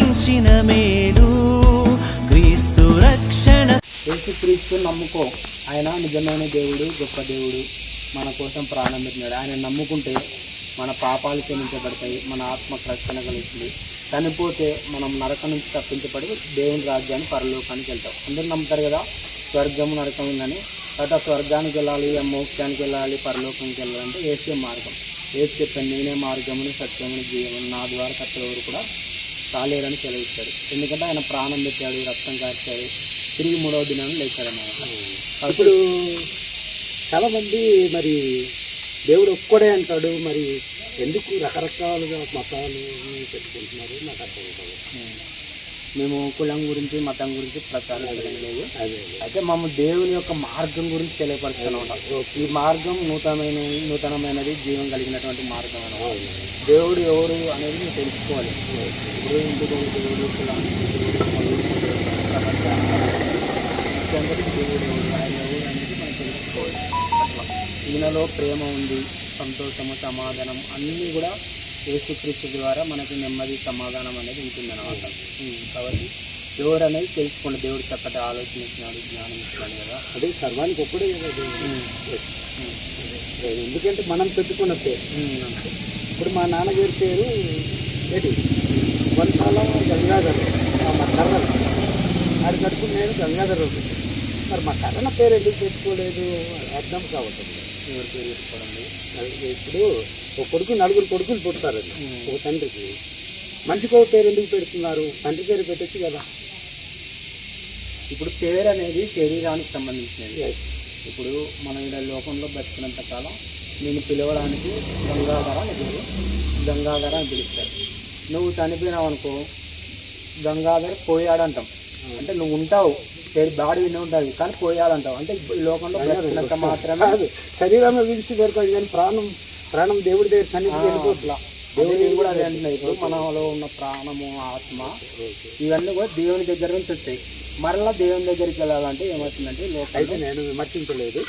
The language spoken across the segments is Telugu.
సాక్షిగనే మరణించిన మేలు. క్రీస్తు రక్షణ యేసుక్రీస్తు నమ్ముకో. ఆయన నిజమైన దేవుడు గొప్ప దేవుడు. మన కోసం ప్రాణం పెట్టినాడు. ఆయన నమ్ముకుంటే మన పాపాలు క్షమించబడతాయి మన ఆత్మ రక్షణ కలుగుతుంది. చనిపోతే మనం నరకం నుంచి తప్పించబడి దేవుని రాజ్యాన్ని పరలోకానికి వెళ్తాం. అందరూ నమ్ముతారు కదా స్వర్గం నరకం ఉందని. తర్వాత స్వర్గానికి వెళ్ళాలి మోక్షానికి వెళ్ళాలి పరలోకానికి వెళ్ళాలంటే ఏసే మార్గం. ఏసు చెప్పాను నేనే మార్గముని సత్యముని జీవముని. నా ద్వారా కట్టేవారు కూడా కాలేరని సెలవిస్తాడు. ఎందుకంటే ఆయన ప్రాణం పెట్టాడు రక్తం కార్చాడు తిరిగి మూడవ దినాన్ని లేచాడు అన్నమాట ఇప్పుడు చాలా మంది మరి దేవుడు ఒక్కడే అంటాడు మరి ఎందుకు రకరకాలుగా మతాలు పెట్టుకుంటున్నారు నాకు అర్థం కాదు మేము కులం గురించి మతం గురించి ప్రచారం చేయడం లేదు. అయితే మేము దేవుని యొక్క మార్గం గురించి తెలియపరుస్తున్నాం ఈ మార్గం నూతనమైన నూతనమైనది జీవం కలిగినటువంటి మార్గం అన్నమాట దేవుడు ఎవరు అనేది మీరు తెలుసుకోవాలి. ఇప్పుడు ఇంటికి దేవుడు కులానికి దేవుడు, అందరికీ దేవుడు ఎవరు ఆయన ఎవరు అనేది మనం తెలుసుకోవాలి. అట్లా. ఈయనలో ప్రేమ ఉంది సంతోషము సమాధానం అన్నీ కూడా యేసుక్రీస్తు ద్వారా మనకి నెమ్మది సమాధానం అనేది ఉంటుంది అనమాట కాబట్టి ఎవరు అనేది తెలుసుకోండి. దేవుడు చక్కటి ఆలోచన ఇచ్చినాడు జ్ఞానం ఇచ్చినాడు కదా. అదే సర్వానికి ఒక్కడే కదా ఎందుకంటే మనం పెట్టుకున్న పేరు. ఇప్పుడు మా నాన్నగారి పేరు ఏంటి వంశాల గంగాధర్. మా కర్ర. అది కట్టుకుని నేను గంగాధర్ మరి మా కర్రన పేరు ఎందుకు పెట్టుకోలేదు? అర్థం కావట్లేదు. ఎవరి పేరు లేదు. నలుగురు ఇప్పుడు ఒక కొడుకు నలుగురు కొడుకులు పుడతారండి. ఒక తండ్రికి. మనిషికి ఒక పేరు ఎందుకు పెడుతున్నారు? తండ్రి పేరు పెట్టచ్చు కదా. ఇప్పుడు పేరు అనేది శరీరానికి సంబంధించినది. ఇప్పుడు మనం ఇలా లోకంలో బతికినంత కాలం నేను పిలవడానికి గంగాధర అని పేరు గంగాధర అని పిలుస్తారు. నువ్వు చనిపోయినావు అనుకో గంగాధర్ పోయాడంటాం. అంటే నువ్వు ఉంటావు. పేరు బాడీ విని ఉంటుంది కానీ పోయాడంటావు అంటే ఈ లోకంలో బ్రతికినంత మాత్రమే కాదు శరీరం విడిచి దొరకదు కానీ ప్రాణం ప్రాణం దేవుడి దగ్గర సన్నిధికి వెళ్ళిపోట్లా దేవుడు కూడా అదే అంటున్నా ఇప్పుడు మనలో ఉన్న ప్రాణము ఆత్మ ఇవన్నీ కూడా దేవుని దగ్గర నుంచి వచ్చాయి. మరలా దేవుని దగ్గరికి వెళ్ళాలంటే ఏమవుతుందంటే లోకల్ అయితే నేను విమర్శించలేదు.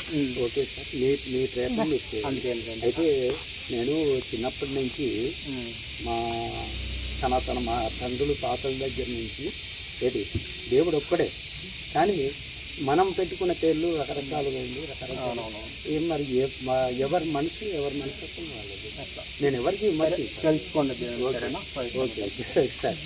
Okay sir. మీ మీ ప్రయత్నం. అంతే అయితే నేను చిన్నప్పటి నుంచి. మా సనాతన మా తండ్రులు తాతల దగ్గర నుంచి ఏంటి దేవుడు ఒక్కడే. కానీ మనం పెట్టుకున్న పేర్లు రకరకాలుగా ఉంది రకరకాల. ఏం మరి ఎవరి మనసు ఎవరి మనసు వాళ్ళది? నేను ఎవరికి మరి తెలుసుకోండి ఓకే. సార్.